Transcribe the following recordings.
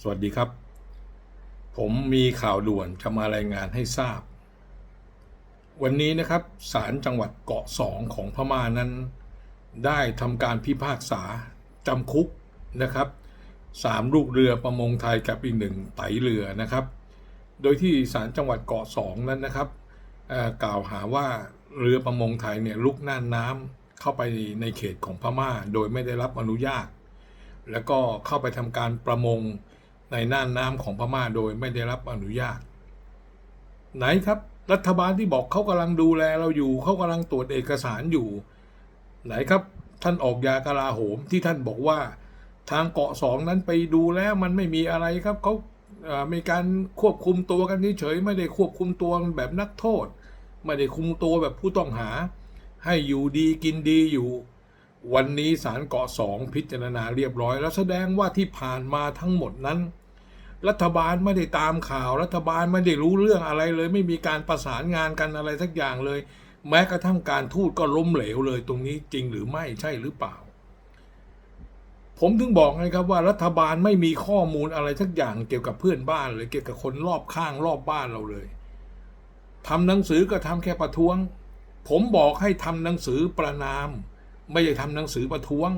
สวัสดีครับ ผมมีข่าวด่วนจะมารายงานให้ทราบ วันนี้นะครับศาลจังหวัดเกาะสองของพม่านั้น ได้ทำการพิพากษาจำคุกนะครับสามลูกเรือประมงไทยกับอีกหนึ่งไตเรือนะครับ โดยที่ศาลจังหวัดเกาะสองนั้นนะครับกล่าวหาว่าเรือประมงไทยเนี่ยลุกน่านน้ำเข้าไปในเขตของพม่า โดยไม่ได้รับอนุญาต แล้วก็เข้าไปทำการประมง ในน่านน้ำของพม่าโดยไม่ได้รับอนุญาต ไหนครับ รัฐบาลที่บอกเขากำลังดูแลเราอยู่เขากำลังตรวจเอกสารอยู่ ไหนครับ ท่านออกยากลาโหมที่ท่านบอกว่า ทางเกาะสองนั้นไปดูแล้วมันไม่มีอะไรครับเขาเอ่มีการควบคุมตัวกันเฉยไม่ได้ควบคุมตัวแบบนักโทษ ไม่ได้คุมตัวแบบผู้ต้องหา ให้อยู่ดีกินดีอยู่ วันนี้ศาลเกาะสองพิจารณาเรียบร้อย แล้วแสดงว่าที่ผ่านมาทั้งหมดนั้น รัฐบาลไม่ได้ตามข่าว รัฐบาลไม่ได้รู้เรื่องอะไรเลย ไม่มีการประสานงานกันอะไรสักอย่างเลย แม้กระทั่งการทูตก็ล้มเหลวเลยตรงนี้จริงหรือไม่ใช่หรือเปล่า ผมถึงบอกไงครับว่ารัฐบาลไม่มีข้อมูลอะไรสักอย่างเกี่ยวกับเพื่อนบ้านเลยเกี่ยวกับคนรอบข้างรอบบ้านเราเลยทำหนังสือก็ทำแค่ประท้วง ผมบอกให้ทำหนังสือประนาม ไม่ได้ทำหนังสือประท้วง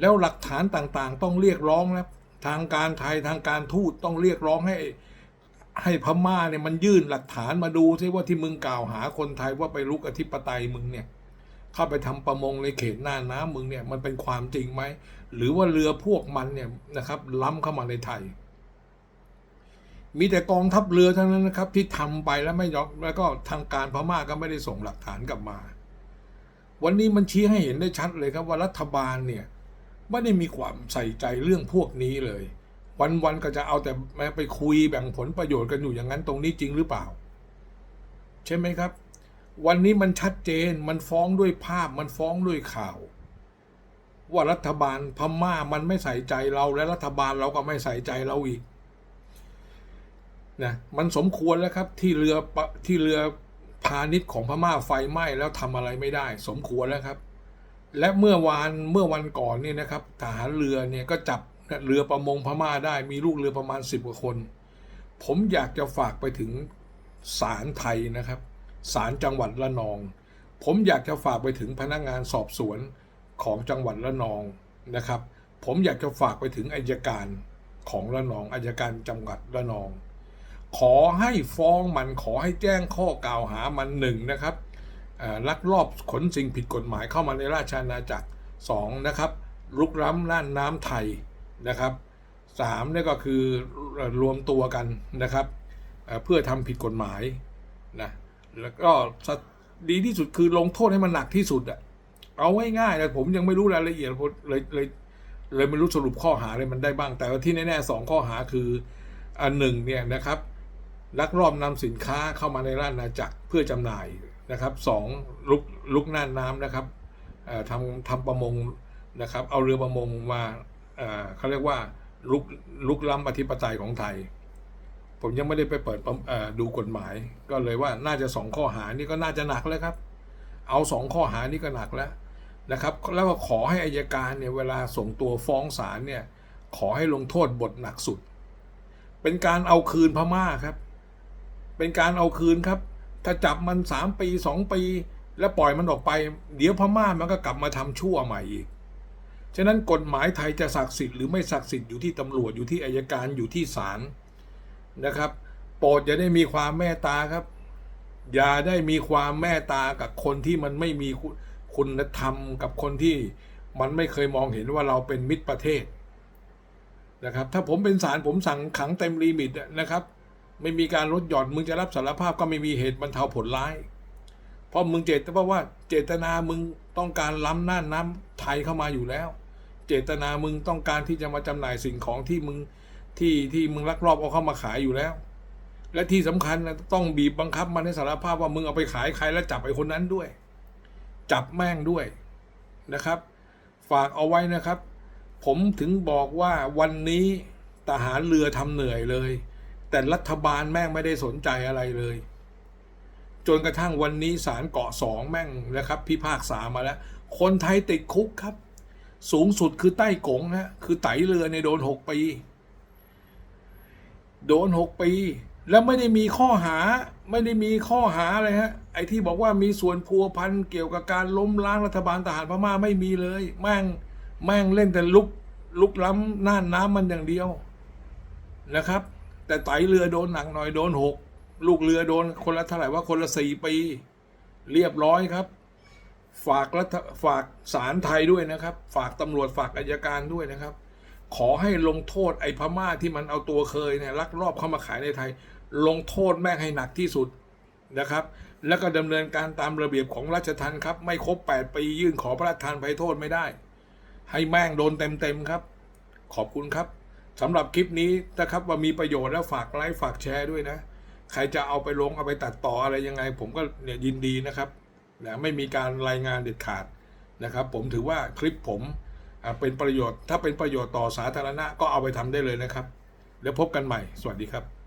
แล้วหลักฐานต่างๆ ต้องเรียกร้องนะทางการไทยทางการทูตต้องเรียกร้องให้ให้พม่าเนี่ยมันยื่นหลักฐานมาดูซิว่าที่มึงกล่าวหาคนไทยว่าไปลุกอธิปไตยมึงเนี่ย เข้าไปทำประมงในเขตหน้าน้ำมึงเนี่ยมันเป็นความจริงไหม หรือว่าเรือพวกมันเนี่ยนะครับ ล้ำเข้ามาในไทย มีแต่กองทัพเรือเท่านั้นนะครับ ที่ทำไปแล้วไม่ยอมแล้วก็ทางการพม่าก็ไม่ได้ส่งหลักฐานกลับมา วันนี้มันชี้ให้เห็นได้ชัดเลยครับว่ารัฐบาลเนี่ยไม่ได้มีความใส่ใจเรื่องพวกนี้เลย วันๆก็จะเอาแต่ไปคุยแบ่งผลประโยชน์กันอยู่อย่างนั้นตรงนี้จริงหรือเปล่า ใช่ไหมครับ วันนี้มันชัดเจนมันฟ้องด้วยภาพมันฟ้องด้วยข่าว ว่ารัฐบาลพม่ามันไม่ใส่ใจเราและรัฐบาลเราก็ไม่ใส่ใจเราอีกนะมันสมควรแล้วครับที่เรือที่เรือ พาณิชย์ของพม่าไฟไหม้แล้วทำอะไรไม่ได้ สมควรแล้วครับ และเมื่อวานเมื่อวันก่อนเนี่ยนะครับทหารเรือเนี่ยก็จับเรือประมงพม่าได้มีลูกเรือประมาณสิบกว่าคน ผมอยากจะฝากไปถึงศาลไทยนะครับศาลจังหวัดละนอง ผมอยากจะฝากไปถึงพนักงานสอบสวนของจังหวัดละนองนะครับ ผมอยากจะฝากไปถึงอายการของละนองอายการจังหวัดละนอง ขอให้ฟ้องมันขอให้แจ้งข้อกล่าวหามันหนึ่งนะครับลักลอบขนสิ่งผิดกฎหมายเข้ามาในราชอาณาจักรสองนะครับลุกล้ำน่านน้ำไทยนะครับสามนี่ก็คือรวมตัวกันนะครับเพื่อทำผิดกฎหมายนะแล้วก็ดีที่สุดคือลงโทษให้มันหนักที่สุดอะเอาง่ายๆเลยผมยังไม่รู้รายละเอียดเลยเลยเลยไม่รู้สรุปข้อหาอะไรมันได้บ้าง แต่ว่าที่แน่ๆสองข้อหาคืออันหนึ่งเนี่ยนะครับ ลักลอบนำสินค้าเข้ามาในราชอาณาจักรเพื่อจำหน่ายนะครับสองลุกลุกน่านน้ำนะครับทำทำประมงนะครับ เอาเรือประมงมาเขาเรียกว่าลุกลุกล้ำอธิปไตยของไทย ผมยังไม่ได้ไปเปิดปดูกฎหมาย ก็เลยว่าน่าจะสองข้อหานี่ก็น่าจะหนักแล้วครับ เอาสองข้อหานี่ก็หนักแล้วนะครับ แล้วก็ขอให้อายการเนี่ยเวลาส่งตัวฟ้องศาลเนี่ยขอให้ลงโทษบทหนักสุด เป็นการเอาคืนพม่าครับ เป็นการเอาคืนครับ ถ้าจับมันสามปีสองปี แล้วปล่อยมันออกไป เดี๋ยวพม่ามันก็กลับมาทำชั่วใหม่อีก ฉะนั้นกฎหมายไทยจะศักดิ์สิทธิ์หรือไม่ศักดิ์สิทธิ์อยู่ที่ตำรวจอยู่ที่อายการอยู่ที่ศาลนะครับ โปรดอย่าได้มีความเมตตาครับ อย่าได้มีความเมตตากับคนที่มันไม่มีคุณคุณธรรมกับคนที่มันไม่เคยมองเห็นว่าเราเป็นมิตรประเทศนะครับ ถ้าผมเป็นศาลผมสั่งขังเต็มลิมิตนะครับ ไม่มีการลดหย่อนมึงจะรับสารภาพก็ไม่มีเหตุบรรเทาผลร้าย เพราะมึงเจตเพราะว่าเจตนามึงต้องการล้ำหน่าน้ำไทยเข้ามาอยู่แล้ว เจตนามึงต้องการที่จะมาจำหน่ายสิ่งของที่มึงที่ที่มึงลักลอบเอาเข้ามาขายอยู่แล้ว และที่สำคัญนะต้องบีบบังคับมันให้สารภาพว่ามึงเอาไปขายใครแล้วจับไอ้คนนั้นด้วย จับแม่งด้วยนะครับ ฝากเอาไว้นะครับ ผมถึงบอกว่าวันนี้ทหารเรือทำเหนื่อยเลย แต่รัฐบาลแม่งไม่ได้สนใจอะไรเลย จนกระทั่งวันนี้ศาลเกาะสองแม่งนะครับ พิพากษามาแล้ว คนไทยติดคุกครับ สูงสุดคือใต้กงฮะคือไตเรือในโดนหกปี โดนหกปี แล้วไม่ได้มีข้อหาไม่ได้มีข้อหาอะไรฮะไอ้ที่บอกว่ามีส่วนพัวพันเกี่ยวกับการล้มล้างรัฐบาลทหารพม่าไม่มีเลย แม่งแม่งเล่นแต่ลุกลุกล้ำน่านน้ำมันอย่างเดียวนะครับ แต่ไตเรือโดนหนักหน่อยโดนหกลูกเรือโดนคนละเท่าไหร่ว่าคนละสี่ปี เรียบร้อยครับ ฝากรัฐฝากศาลไทยด้วยนะครับ ฝากตำรวจฝากอายการด้วยนะครับ ขอให้ลงโทษไอ้พม่าที่มันเอาตัวเคยเนี่ยลักลอบเข้ามาขายในไทย ลงโทษแม่งให้หนักที่สุดนะครับ แล้วก็ดำเนินการตามระเบียบของราชทัณฑ์ครับ ไม่ครบ 8 ปียื่นขอพระราชทานภัยโทษไม่ได้ ให้แม่งโดนเต็มๆครับ ขอบคุณครับ สำหรับคลิปนี้นะครับว่ามีประโยชน์แล้วฝากไลค์ฝากแชร์ด้วยนะ ใครจะเอาไปลงเอาไปตัดต่ออะไรยังไง ผมก็เนี่ยยินดีนะครับนะไม่มีการรายงานเด็ดขาดนะครับ ผมถือว่าคลิปผมเป็นประโยชน์ ถ้าเป็นประโยชน์ต่อสาธารณะก็เอาไปทำได้เลยนะครับ แล้วพบกันใหม่ สวัสดีครับ